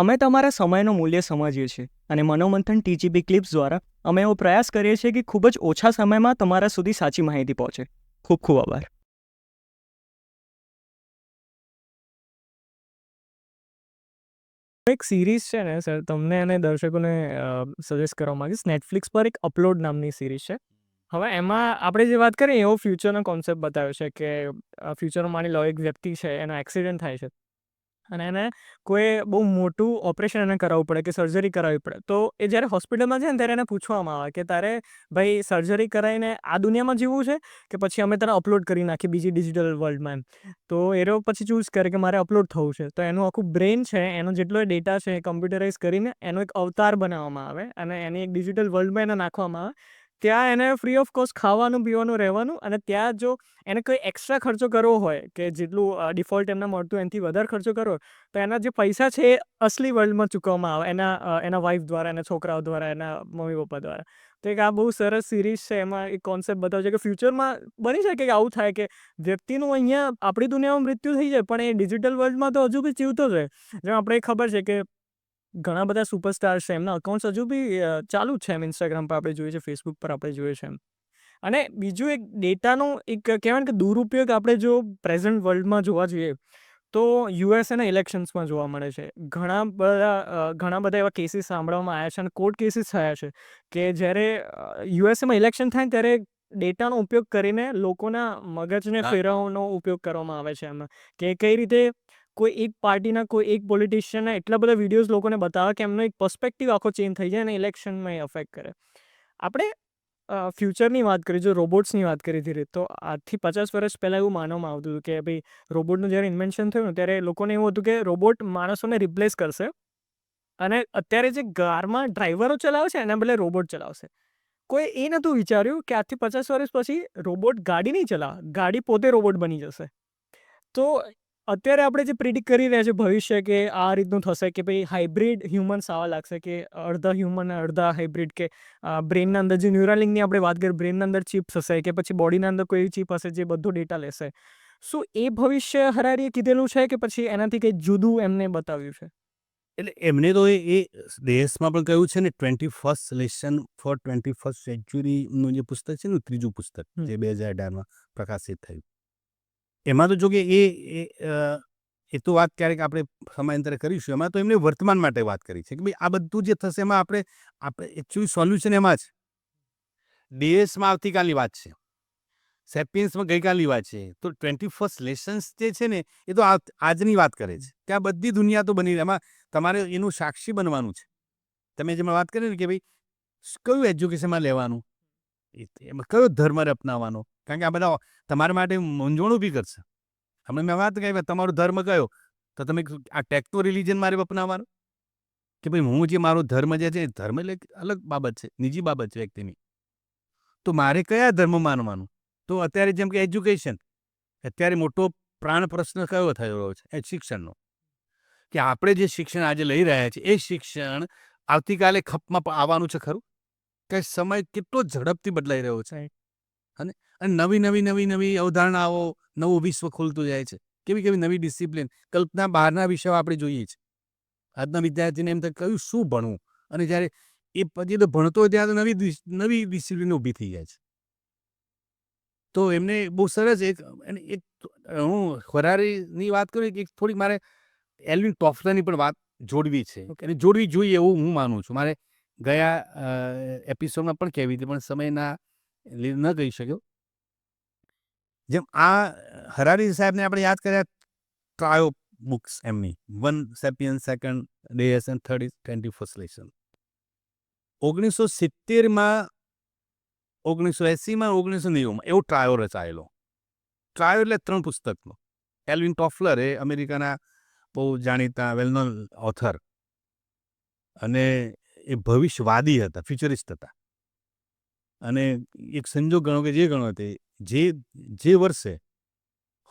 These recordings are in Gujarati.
અમે તમારા સમયનું મૂલ્ય સમજીએ છીએ અને મનોમંથન ટીજીબી ક્લિપ્સ દ્વારા અમે એવો પ્રયાસ કરીએ છીએ કે ખૂબ જ ઓછા સમયમાં તમારા સુધી સાચી માહિતી પહોંચે. ખૂબ ખૂબ આભાર. એક સિરીઝ છે ને સર તમને અને દર્શકોને સજેસ્ટ કરવા માંગીશ. નેટફ્લિક્સ પર એક અપલોડ નામની સિરીઝ છે. હવે એમાં આપણે જે વાત કરીએ, એવો ફ્યુચરનો કોન્સેપ્ટ બતાવ્યો છે કે ફ્યુચરમાં માની લો એક વ્યક્તિ છે, એનો એક્સિડન્ટ થાય છે. અને એને કોઈ બહુ મોટું ઓપરેશન એને કરાવવું પડે કે સર્જરી કરાવવી પડે. તો એ જ્યારે હોસ્પિટલમાં છે ને ત્યારે એને પૂછવામાં આવે કે તારે ભાઈ સર્જરી કરાવીને આ દુનિયામાં જીવવું છે કે પછી અમે તને અપલોડ કરી નાખી બીજી ડિજિટલ વર્લ્ડમાં એમ? તો એ પછી ચૂઝ કરે કે મારે અપલોડ થવું છે. તો એનું આખું બ્રેન છે, એનો જેટલો ડેટા છે કમ્પ્યુટરાઇઝ કરીને એનો એક અવતાર બનાવવામાં આવે અને એની એક ડિજિટલ વર્લ્ડમાં એને નાખવામાં આવે ત્યાં એને ફ્રી ઓફ કોસ્ટ ખાવાનું, પીવાનું, રહેવાનું અને ત્યાં જો એને કોઈ એક્સ્ટ્રા ખર્ચો કરવો હોય કે જેટલું ડિફોલ્ટ એમને મળતું એનાથી વધારે ખર્ચો કરવો હોય, તો એના જે પૈસા છે એ અસલી વર્લ્ડમાં ચૂકવવામાં આવે. એના એના વાઈફ દ્વારા, એના છોકરાઓ દ્વારા, એના મમ્મી પપ્પા દ્વારા. તો એક આ બહુ સરસ સિરીઝ છે. એમાં એક કોન્સેપ્ટ બતાવે છે કે ફ્યુચરમાં બની શકે કે આવું થાય કે વ્યક્તિનું અહીંયા આપણી દુનિયામાં મૃત્યુ થઈ જાય, પણ એ ડિજિટલ વર્લ્ડમાં તો હજુ બી જીવતો જ રહે. જેમ આપણે ખબર છે કે ઘણા બધા સુપરસ્ટાર છે એમના અકાઉન્ટ્સ હજુ બી ચાલુ જ છે એમ ઇન્સ્ટાગ્રામ પર આપણે જોઈએ છે ફેસબુક પર આપણે જોઈએ છે એમ. અને બીજું એક ડેટાનો એક કહેવાય ને કે દુરુપયોગ આપણે જો પ્રેઝન્ટ વર્લ્ડમાં જોવા જોઈએ તો યુએસએના ઇલેક્શન્સમાં જોવા મળે છે. ઘણા બધા ઘણા બધા એવા કેસીસ સાંભળવામાં આવ્યા છે અને કોર્ટ કેસીસ થયા છે કે જ્યારે યુએસએમાં ઇલેક્શન થાય ત્યારે ડેટાનો ઉપયોગ કરીને લોકોના મગજને. ફેરવવાનો ઉપયોગ કરવામાં આવે છે એમાં. કે કઈ રીતે કોઈ એક પાર્ટીના કોઈ એક પોલિટિશિયનના એટલા બધા વિડીયોઝ લોકોને બતાવે કે એમનો એક પર્સપેક્ટિવ આખો ચેન્જ થઈ જાય અને ઇલેક્શનમાં એ અફેક્ટ કરે. આપણે ફ્યુચરની વાત કરી જો રોબોટ્સની વાત કરી ધીરે, તો આજથી પચાસ વર્ષ પહેલાં એવું માનવામાં આવતું હતું કે ભાઈ રોબોટનું જ્યારે ઇન્વેન્શન થયું ત્યારે લોકોને એવું હતું કે રોબોટ માણસોને રિપ્લેસ કરશે અને અત્યારે જે કારમાં ડ્રાઈવરો ચલાવે છે, એના બદલે રોબોટ ચલાવશે. કોઈ એ નહોતું વિચાર્યું કે આજથી પચાસ વર્ષ પછી રોબોટ ગાડી નહીં ચલાવે, ગાડી પોતે રોબોટ બની જશે. તો અત્યારે આપણે જે પ્રિડિક્ટ કરી રહ્યા છે ભવિષ્ય કે આ રીતનું થશે કે ભાઈ હાઇબ્રિડ હ્યુમન્સ આવા લાગશે કે અડધા હ્યુમન અડધા હાઇબ્રિડ કે બ્રેનના અંદર જે ન્યુરાલિંગની આપણે વાત કરીએ બ્રેનના અંદર ચિપ્સ હશે કે પછી બોડીના અંદર કોઈ ચિપ હશે જે બધો ડેટા લેશે. શું એ ભવિષ્ય હરારીએ કીધેલું છે કે પછી એનાથી કંઈ જુદું એમને બતાવ્યું છે? એટલે એમને તો એ એ દેશમાં પણ કહ્યું છે ને twenty first lesson for twenty first સેન્ચુરીનું જે પુસ્તક છે ને ત્રીજું પુસ્તક જે બે હજાર અઢારમાં પ્રકાશિત થયું. એમાં તો જો કે એ એ તો વાત ક્યારેક આપણે સમયાંતરે કરીશું. એમાં તો એમને વર્તમાન માટે વાત કરી છે કે ભાઈ આ બધું જે થશે એમાં આપણે આપણે એકચ્યુઅલી સોલ્યુશન એમાં જ. ડીએસમાં આવતીકાલની વાત છે. સેપિયન્સમાં ગઈકાલની વાત છે. તો ટ્વેન્ટી ફર્સ્ટ લેસન્સ જે છે ને, એ તો આજની વાત કરે છે. કે આ બધી દુનિયા તો બની એમાં તમારે એનું સાક્ષી બનવાનું છે. તમે જેમાં વાત કરી ને કે ભાઈ કયું એજ્યુકેશનમાં લેવાનું? એમાં કયો ધર્મ અપનાવવાનો? કારણ કે આ બધા તમારા માટે મૂંઝવણ ઊભી કરશે. હમણાં મેં વાત કહી તમારો ધર્મ કયો? તો તમે આ ટેક્નો રિલિજન મારે અપનાવવાનું? કે ભાઈ હું જે મારો ધર્મ જે છે ધર્મ એટલે અલગ બાબત છે નિજી બાબત છે વ્યક્તિની. તો મારે કયા ધર્મ માનવાનું? તો અત્યારે જેમ કે એજ્યુકેશન અત્યારે મોટો પ્રાણ પ્રશ્ન કયો થયો છે? એ શિક્ષણનો. કે આપણે જે શિક્ષણ આજે લઈ રહ્યા છીએ, એ શિક્ષણ આવતીકાલે ખપમાં આવવાનું છે ખરું? કે સમય કેટલો ઝડપથી બદલાઈ રહ્યો છે. અને અને નવી નવી નવી નવી અવધારણાઓ નવું વિશ્વ ખુલતું જાય છે. કેવી કેવી નવી ડિસિપ્લિન કલ્પના બહારના વિષયો આપણે જોઈએ છે. આજના વિદ્યાર્થીને એમ થાય કયું શું ભણવું? અને જ્યારે એ પછી તો ભણતો હોય ત્યાં તો નવી નવી ડિસિપ્લિન ઊભી થઈ જાય છે. તો એમને બહુ સરસ એક અને એક હું ફરારીની વાત કરું એક થોડીક મારે એલવિન ટોફલાની પણ વાત જોડવી છે. અને જોડવી જોઈએ એવું હું માનું છું. મારે ગયા એપિસોડમાં પણ કહેવી હતી પણ સમયના ન કહી શક્યો. જેમ આ, હરારી સાહેબને આપણે યાદ કર્યા ટ્રાયો બુક્સ એમની. One sapien second deus and third is twenty first lesson ઓગણીસો સિત્તેરમાં, ઓગણીસો એંસીમાં, ઓગણીસો નેવુંમાં એવો ટ્રાયો રચાયેલો. ટ્રાયો એટલે ત્રણ પુસ્તકનો. એલ્વિન ટોફલર એ અમેરિકાના બહુ જાણીતા વેલનોન ઓથર અને એ ભવિષ્યવાદી હતા, ફ્યુચરિસ્ટ હતા. અને એક સંજોગ ગણો કે જે ગણો તે, જે જે વર્ષે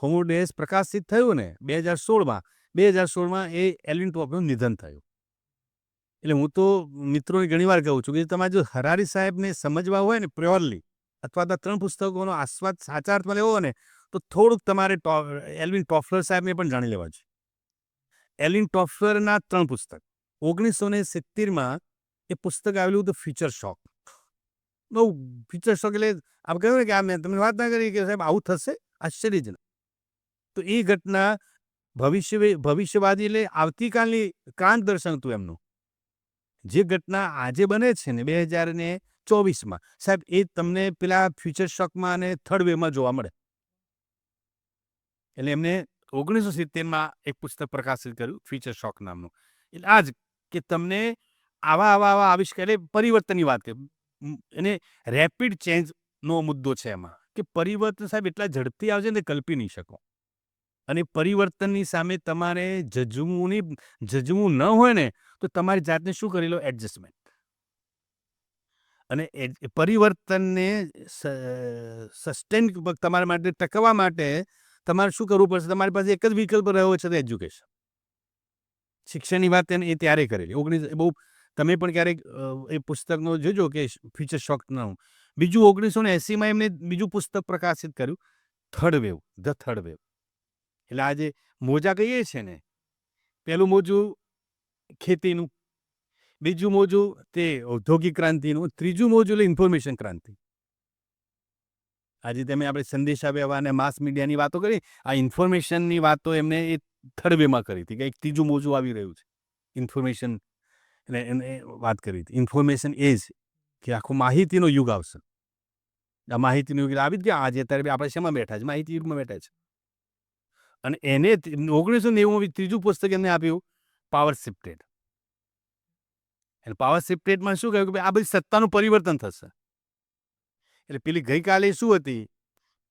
હોમોડેસ પ્રકાશિત થયું ને, બે હજાર સોળમાં, બે હજાર સોળમાં એ એલિન ટોપનું નિધન થયું. એટલે હું તો મિત્રોને ઘણીવાર કહું છું કે તમારે જો હરારી સાહેબને સમજવા હોય ને પ્યોરલી, અથવા તો ત્રણ પુસ્તકોનો આસ્વાદ સાચા અર્થમાં લેવો હોય ને, તો થોડુંક તમારે એલવિન ટોફલર સાહેબને પણ જાણી લેવા છે એલવિન ટોફલરના ત્રણ પુસ્તક ઓગણીસો ને સિત્તેરમાં એ પુસ્તક આવેલું હતું ફ્યુચર શોક બહુ ફ્યુચર શોક એટલે આપણે કહ્યું કે આ મેં તમને વાત ના કરી કે સાહેબ આવું થશે? આશ્ચર્યજનક. તો એ ઘટના ભવિષ્ય ભવિષ્યવાદી એટલે આવતીકાલની ક્રાંત દર્શન હતું એમનું. જે ઘટના આજે બને છે ને બે હજાર ને ચોવીસમાં, સાહેબ એ તમને પેલા ફ્યુચર શોકમાં અને થર્ડ વેમાં જોવા મળે. એટલે એમને ઓગણીસો સિત્તેરમાં એક પુસ્તક પ્રકાશિત કર્યું ફ્યુચર શોક નામનું. એટલે આજ કે તમને આવા આવા આવા આવિષ્કાર એટલે પરિવર્તનની વાત એને રેપિડ ચેન્જનો મુદ્દો છે એમાં કે પરિવર્તન સાહેબ એટલા ઝડપથી આવશે ને કલ્પી નહીં શકો. અને પરિવર્તનની સામે તમારે જજવું નહીં જજવું ન હોય ને તો તમારી જાતને શું કરી લો? એડજસ્ટમેન્ટ અને પરિવર્તનને સસ્ટેન તમારા માટે ટકવા માટે તમારે શું કરવું પડશે? તમારી પાસે એક જ વિકલ્પ રહ્યો છે એજ્યુકેશન શિક્ષણની વાત એને એ ત્યારે કરેલી. ઓગણીસ, બહુ તમે પણ ક્યારેક એ પુસ્તકનો જોજો કે ફ્યુચર શોકનું બીજું ઓગણીસો ને એંસીમાં એમને બીજું પુસ્તક પ્રકાશિત કર્યું, third wave, the third wave. એટલે આજે મોજા કહીએ છે ને પહેલું મોજું ખેતીનું, બીજું મોજું તે ઔદ્યોગિક ક્રાંતિનું, ત્રીજું મોજું એટલે ઇન્ફોર્મેશન ક્રાંતિ. આજે તમે આપણે સંદેશા વ્યવહાર અને માસ મીડિયાની વાતો કરી, આ ઇન્ફોર્મેશનની વાતો એમને એ થર્ડ વેમાં કરી હતી કે એક ત્રીજું મોજું આવી રહ્યું છે. ઇન્ફોર્મેશન એટલે એને વાત કરી હતી. ઇન્ફોર્મેશન એ કે આખો માહિતીનો યુગ આવશે. આ માહિતીનો યુગ આવી જ ગયા. આજે અત્યારે આપણે શેમાં બેઠા છે? માહિતી યુગમાં બેઠા છે. અને એને ઓગણીસો નેવું ત્રીજું પુસ્તક એમને આપ્યું પાવર શિફ્ટેડ એટલે પાવર શિફ્ટેડમાં શું કહ્યું કે આ બધી સત્તાનું પરિવર્તન થશે. એટલે પેલી ગઈકાલે શું હતી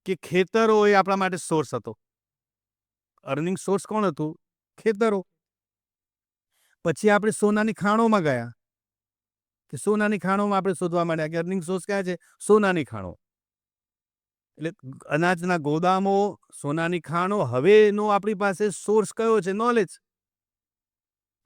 કે ખેતરો એ આપણા માટે સોર્સ હતો. અર્નિંગ સોર્સ કોણ હતું? ખેતરો. પછી આપણે સોનાની ખાણોમાં ગયા. કે સોનાની ખાણોમાં આપણે શોધવા માંડ્યા કે અર્નિંગ સોર્સ ક્યાં છે? સોનાની ખાણો. એટલે અનાજના ગોદામો, સોનાની ખાણો, હવેનો આપણી પાસે સોર્સ કયો છે? નોલેજ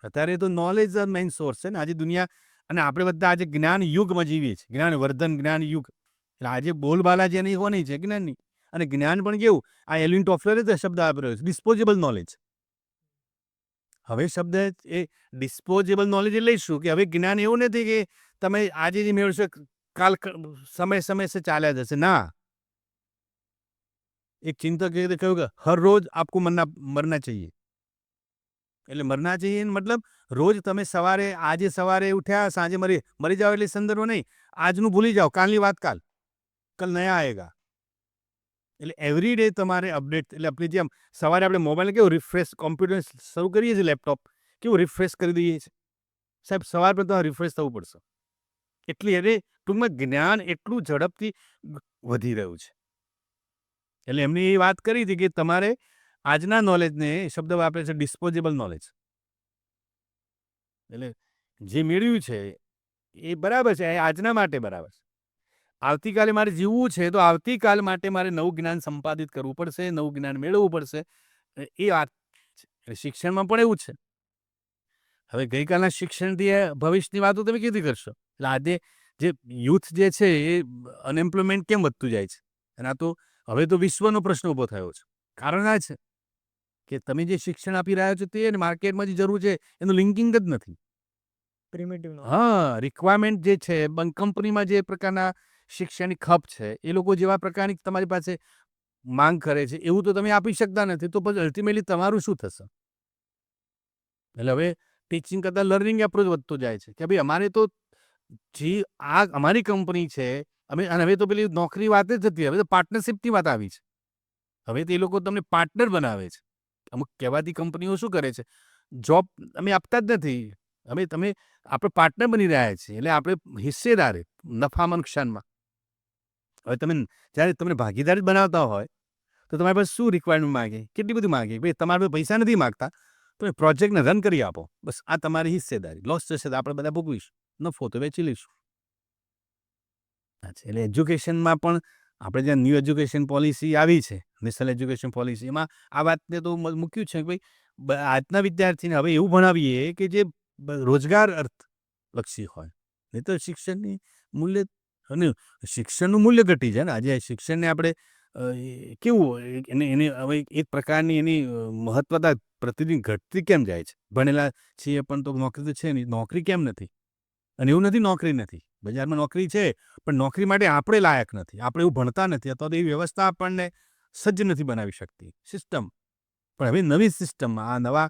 અત્યારે તો નોલેજ મેઇન સોર્સ છે ને. આજે દુનિયા અને આપણે બધા આજે જ્ઞાન યુગમાં જીવીએ છીએ. જ્ઞાન વર્ધન જ્ઞાન યુગ. એટલે આજે બોલબાલા જેની હોવાની છે જ્ઞાનની અને જ્ઞાન પણ કેવું? આ એલિન ટોફલરે શબ્દ આપ્યો છે. ડિસ્પોઝેબલ નોલેજ હવે શબ્દ એ ડિસ્પોઝેબલ નોલેજ લઈશું કે હવે જ્ઞાન એવું નથી કે તમે આજે જે મેળવશો કાલ સમય સમય સે ચાલ્યા જશે. ના. એક ચિંતક ચિંતકે કહ્યું કે હર રોજ આપકો મરના મરના ચાહીએ. એટલે મરના ચાહીએ મતલબ રોજ તમે સવારે, આજે સવારે ઉઠ્યા, સાંજે મરી મરી જાઓ એટલે સંદર્ભ નહીં. આજનું ભૂલી જાઓ. કાલની વાત કાલ. કાલ નયા આવેગા એટલે એવરી ડે તમારે અપડેટ એટલે આપણે જેમ સવારે આપણે મોબાઈલ કેવું રિફ્રેશ કોમ્પ્યુટર શરૂ કરીએ છીએ લેપટોપ કેવું રિફ્રેશ કરી દઈએ છીએ. સાહેબ, સવાર પર તમારે રિફ્રેશ થવું પડશે. એટલી એટલે ટૂંકમાં જ્ઞાન એટલું ઝડપથી વધી રહ્યું છે. એટલે એમની એ વાત કરી હતી કે તમારે આજના નોલેજને શબ્દ વાપરે છે ડિસ્પોઝેબલ નોલેજ એટલે જે મેળવ્યું છે એ બરાબર છે આજના માટે બરાબર છે. આવતીકાલે મારે જીવવું છે તો આવતીકાલ માટે મારે નવું જ્ઞાન સંપાદિત કરવું પડશે નવું જ્ઞાન મેળવવું પડશે. એ વાત છે. શિક્ષણમાં પણ એવું જ છે. હવે ગઈકાલના શિક્ષણથી ભવિષ્યની વાતો તમે કેવી કરશો. એટલે આજે જે યુથ જે છે એ અનએમ્પ્લોયમેન્ટ કેમ વધતું જાય છે? અને આ તો હવે તો વિશ્વનો પ્રશ્ન ઊભો થયો છે. કારણ આ છે કે તમે જે શિક્ષણ આપી રહ્યા છો તે માર્કેટમાં જે જરૂર છે એનું લિંકિંગ જ નથી. પ્રિમેટિવ હા રિક્વાયરમેન્ટ જે છે કંપનીમાં જે પ્રકારના શિક્ષણની ખપ છે, એ લોકો જેવા પ્રકારની તમારી પાસે માંગ કરે છે, એવું તો તમે આપી શકતા નથી, તો પછી અલ્ટિમેટલી તમારું શું થશે? એટલે હવે ટીચિંગ કરતાં લર્નિંગ એપ્રોચ વધતો જાય છે, કે ભાઈ અમારે તો જે આ અમારી કંપની છે, અમે, અને હવે તો પેલી નોકરી વાત જ હતી, હવે તો પાર્ટનરશિપની વાત આવી છે. હવે તો લોકો તમને પાર્ટનર બનાવે છે. અમુક કહેવાતી કંપનીઓ શું કરે છે? જોબ અમે આપતા જ નથી. અમે, તમે, આપણે પાર્ટનર બની રહ્યા છીએ, એટલે આપણે હિસ્સેદાર નફામાં નુકસાનમાં. હવે તમે જ્યારે તમને ભાગીદાર જ બનાવતા હોય, તો તમારી પાસે શું રિક્વાયરમેન્ટ માગે? કેટલી બધી માગે? ભાઈ, તમારા પાસે નથી માગતા. તમે પ્રોજેક્ટને રન કરી આપો. બસ, આ તમારી હિસ્સેદારી. લોસ જશે તો આપણે બધા ભોગવીશું. નફો તો વેચી લઈશું. એટલે એજ્યુકેશનમાં પણ આપણે જ્યાં ન્યૂ એજ્યુકેશન પોલિસી આવી છે નેશનલ એજ્યુકેશન પોલિસી એમાં આ વાતને તો મૂક્યું છે કે ભાઈ આજના વિદ્યાર્થીને હવે એવું ભણાવીએ કે જે રોજગાર અર્થ લક્ષી હોય. નહીં તો શિક્ષણની મૂલ્ય અને શિક્ષણનું મૂલ્ય ઘટી જાય ને. આજે શિક્ષણને આપણે કેવું એને એને હવે એક પ્રકારની એની મહત્વતા પ્રતિદિન ઘટતી કેમ જાય છે? ભણેલા છીએ પણ તો નોકરી તો છે નહીં. નોકરી કેમ નથી? અને એવું નથી નોકરી નથી. બજારમાં નોકરી છે, પણ નોકરી માટે આપણે લાયક નથી. આપણે એવું ભણતા નથી. અથવા તો એ વ્યવસ્થા આપણને સજ્જ નથી બનાવી શકતી. સિસ્ટમ. પણ હવે નવી સિસ્ટમમાં આ નવા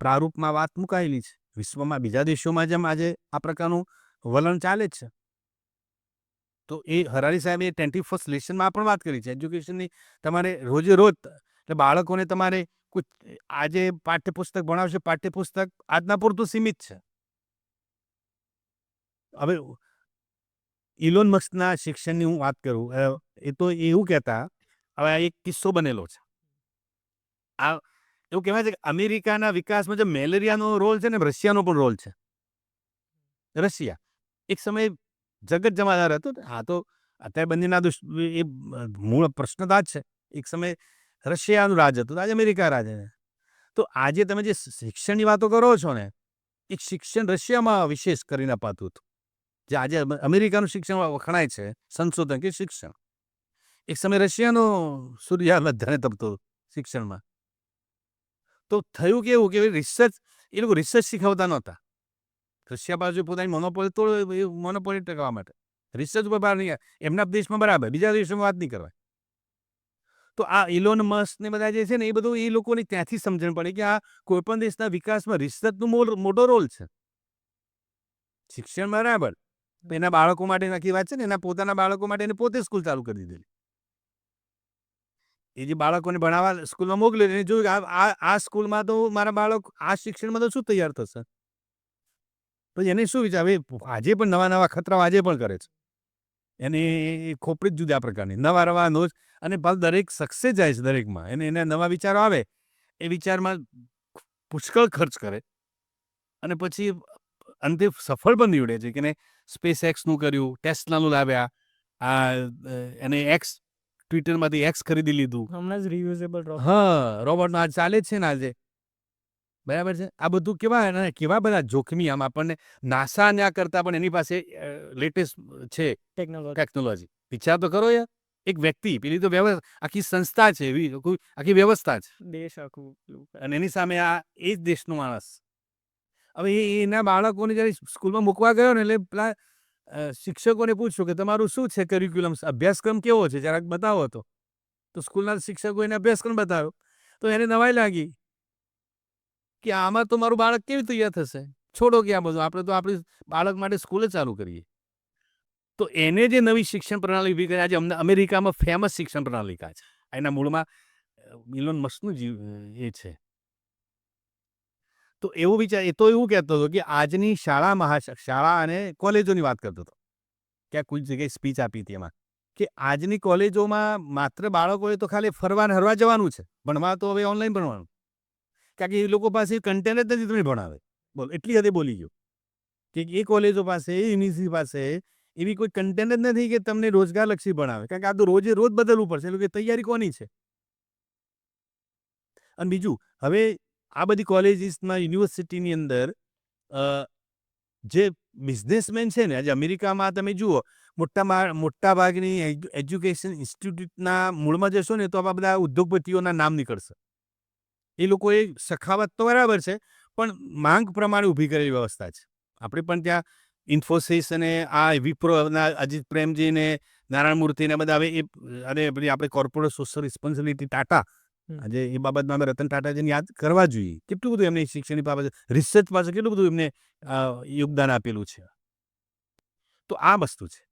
પ્રારૂપમાં વાત મુકાયેલી છે. વિશ્વમાં બીજા દેશોમાં જેમ આજે આ પ્રકારનું વલણ ચાલે જ છે. તો એ હરારી સાહેબે ટ્વેન્ટી ફર્સ્ટ લેશનમાં પણ વાત કરી છે. એજ્યુકેશનની તમારે રોજે રોજ એટલે બાળકોને તમારે આજે પાઠ્યપુસ્તક ભણાવશે, પાઠ્યપુસ્તક આજના પૂરતું સીમિત છે. હવે ઇલોન મસ્કના શિક્ષણની હું વાત કરું એ તો એવું કહેતા, હવે આ એક કિસ્સો બનેલો છે. આ એવું કહેવાય છે કે અમેરિકાના વિકાસમાં જે મેલેરિયાનો રોલ છે ને રશિયાનો પણ રોલ છે. રશિયા. એક સમયે જગત જમાદાર હતો હા, તો અત્યારે બંનેના દુષ, એ મૂળ પ્રશ્નતા જ છે. એક સમયે રશિયાનું રાજ હતું, તો આજે અમેરિકા રાજ તો આજે તમે જે શિક્ષણની વાતો કરો છો ને, એક શિક્ષણ રશિયામાં વિશેષ કરીને અપાતું હતું. જે આજે અમેરિકાનું શિક્ષણ વખણાય છે, સંશોધન કે શિક્ષણ. એક સમય રશિયાનો સૂર્ય મધ્યને તપતો શિક્ષણમાં. તો થયું કેવું કે રિસર્ચ એ લોકો રિસર્ચ શીખવતા નહોતા. રશિયા બાજુ પોતાની મોનોપોલી એ મોનોપોલી ટકાવવા માટે. રિસર્ચ ઉપર બહાર નહીં, એમના દેશમાં બરાબર, બીજા દેશોમાં વાત નહીં કરવાય તો આ ઇલોન મસ્ક ને બધા જે છે ને, એ બધું એ લોકોની ત્યાંથી સમજણ પડે કે આ કોઈપણ દેશના વિકાસમાં રિસર્ચનો મોટો રોલ છે. શિક્ષણ બરાબર એના બાળકો માટે નક્કી વાત છે ને, એના પોતાના બાળકો માટે એને પોતે સ્કૂલ ચાલુ કરી દીધેલી. એ જે બાળકોને ભણાવવા, સ્કૂલમાં મોકલે એને જોયું આ- આ સ્કૂલમાં તો મારા બાળક, આ શિક્ષણમાં તો શું તૈયાર થશે? પછી એને શું વિચાર? હવે આજે પણ નવા નવા ખતરાઓ આજે પણ કરે છે. એને એ ખોપડી જ જુદા પ્રકારની. નવા નવા નોજ અને પાછું દરેક સક્સેસ જાય છે દરેકમાં. એને એને નવા વિચારો આવે એ વિચારમાં પુષ્કળ ખર્ચ કરે. અને પછી અંતે સફળ પણ નીવડે છે કે એને સ્પેસ એક્સનું કર્યું ટેસ્લાનું લાવ્યા આ એને એક્સ ટ્વિટરમાંથી એક્સ ખરીદી લીધું. હમણાં જ રિયુઝેબલ હા રોબોટનો આજ ચાલે જ છે ને આજે. બરાબર છે? આ બધું કેવા અને કેવા બધા જોખમી આમ આપણને નાસા ના કરતા પણ એની પાસે લેટેસ્ટ છે ટેકનોલોજી વિચાર તો કરો યાર. એક વ્યક્તિ પેલી તો વ્યવસ્થા આખી સંસ્થા છે એવી આખી વ્યવસ્થા છે. દેશ આખું અને એની સામે આ એ જ દેશનો માણસ. હવે એ એના બાળકોને જ્યારે સ્કૂલમાં મૂકવા ગયો ને એટલે પેલા શિક્ષકોને પૂછ્યું કે તમારું શું છે કરિક્યુલમ અભ્યાસક્રમ કેવો છે? જરાક બતાવો તો. તો સ્કૂલના શિક્ષકો એને અભ્યાસક્રમ બતાવ્યો. તો એને નવાઈ લાગી. કે આમાં તો મારું બાળક કેવી તૈયાર થશે? છોડો કે આ બધું. આપણે તો આપણી બાળક માટે સ્કૂલે ચાલુ કરીએ. તો એને જે નવી શિક્ષણ પ્રણાલી ઊભી કરી, આજે અમેરિકામાં ફેમસ શિક્ષણ પ્રણાલિકા છે. એના મૂળમાં મિલોન મસ્કનું જીવ એ છે. તો એવો વિચાર, એ તો એવું કહેતો હતો કે આજની શાળા મહા, શાળા અને કોલેજોની વાત કરતો હતો. ક્યાં કોઈ જગ્યાએ સ્પીચ આપી હતી એમાં. કે આજની કોલેજોમાં માત્ર બાળકોએ તો ખાલી ફરવા હરવા જવાનું છે. ભણવા તો હવે ઓનલાઈન ભણવાનું. કારણ કે એ લોકો પાસે કન્ટેનર જ નથી, તમે ભણાવે. બોલ, એટલી હદે બોલી ગયો. કે એ કોલેજો પાસે યુનિવર્સિટી પાસે એવી કોઈ કન્ટેન જ નથી કે તમને રોજગારલક્ષી ભણાવે. કારણ કે આ તો રોજે રોજ બદલવું પડશે. એટલે કે તૈયારી કોની છે? અને બીજું, હવે આ બધી કોલેજીસમાં, યુનિવર્સિટીની અંદર જે બિઝનેસમેન છે ને, આજે અમેરિકામાં તમે જુઓ, મોટા મોટા ભાગની એજ્યુકેશન ઇન્સ્ટિટ્યૂટના મૂળમાં જશો ને, તો આ બધા ઉદ્યોગપતિઓના નામ નીકળશે. એ લોકોએ સખાવત તો બરાબર છે પણ માંગ પ્રમાણે ઊભી કરેલી વ્યવસ્થા છે. આપણે પણ ત્યાં ઇન્ફોસિસ અને આ વિપ્રોના અજીત પ્રેમજી ને નારાયણ મૂર્તિ ને બધા હવે એ અને પછી આપણે કોર્પોરેટ સોશિયલ રિસ્પોન્સિબિલિટી ટાટા. આજે એ બાબતમાં અમે રતન ટાટાજીને યાદ કરવા જોઈએ. કેટલું બધું એમને શિક્ષણની બાબતે રિસર્ચ પાસે કેટલું બધું એમને યોગદાન આપેલું છે. તો આ વસ્તુ છે.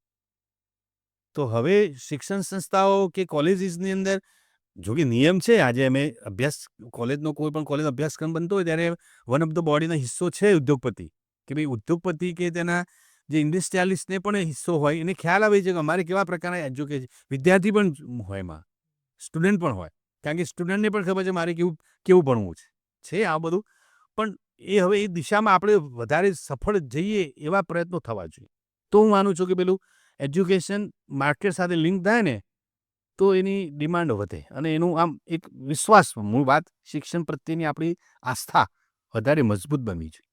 તો હવે શિક્ષણ સંસ્થાઓ કે કોલેજીસની અંદર જો કે નિયમ છે, આજે અમે અભ્યાસ કોલેજનો કોઈ પણ કોલેજ અભ્યાસક્રમ બનતો હોય ત્યારે વન ઓફ ધ બોડીનો હિસ્સો છે ઉદ્યોગપતિ. કે ભાઈ ઉદ્યોગપતિ કે તેના જે ઇન્ડસ્ટ્રીયાલિસ્ટને પણ હિસ્સો હોય, એને ખ્યાલ આવે છે કે અમારે કેવા પ્રકારના એજ્યુકેશન વિદ્યાર્થી પણ હોય એમાં સ્ટુડન્ટ પણ હોય. કારણ કે સ્ટુડન્ટને પણ ખબર છે મારે કેવું કેવું ભણવું છે. છે આ બધું. પણ એ હવે એ દિશામાં આપણે વધારે સફળ જઈએ એવા પ્રયત્નો થવા જોઈએ. તો હું માનું છું કે પેલું એજ્યુકેશન માર્કેટ સાથે લિંક થાય ને તો એની ડિમાન્ડ વધે અને એનું આમ એક વિશ્વાસ, મૂળ વાત, શિક્ષણ પ્રત્યેની આપણી આસ્થા વધારે મજબૂત બનવી જોઈએ.